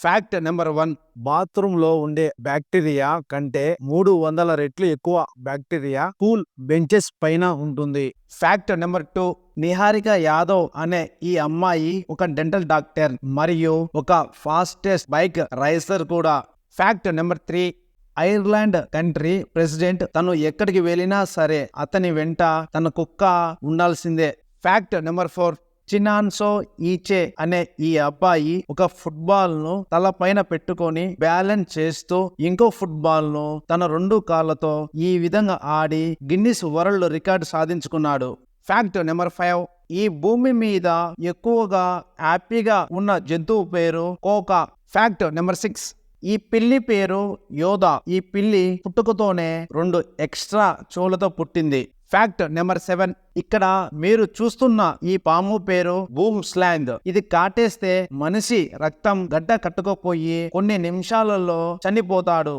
Fact number one బాత్రూమ్లో ఉండే bacteria కంటే మూడు వందల రెట్లు ఎక్కువ బ్యాక్టీరియా కూల్ బెంచెస్ పైన ఉంటుంది. Fact number two Niharika Yadav అనే ఈ అమ్మాయి ఒక డెంటల్ డాక్టర్ మరియు ఒక ఫాస్టెస్ట్ బైక్ రైసర్ కూడా. Fact number three Ireland country president తను ఎక్కడికి వెళ్ళినా సరే అతని వెంట తన కుక్క ఉండాల్సిందే. Fact number four Chinonso Eche అనే ఈ అబ్బాయి ఒక ఫుట్బాల్ను తల పైన పెట్టుకొని బ్యాలెన్స్ చేస్తూ ఇంకో ఫుట్బాల్ను తన రెండు కాళ్ళతో ఈ విధంగా ఆడి Guinness world record సాధించుకున్నాడు. Fact number five. ఈ భూమి మీద ఎక్కువగా హ్యాపీగా ఉన్న జంతువు పేరు కోకా. Fact number six. ఈ పిల్లి పేరు యోధా. ఈ పిల్లి పుట్టుకతోనే రెండు ఎక్స్ట్రా చెవులతో పుట్టింది. ఫ్యాక్ట్ నెంబర్ సెవెన్ ఇక్కడ మీరు చూస్తున్న ఈ పాము పేరు బూమ్ స్లాంగ్. ఇది కాటేస్తే మనిషి రక్తం గడ్డ కట్టుకోపోయి కొన్ని నిమిషాలలో చనిపోతాడు.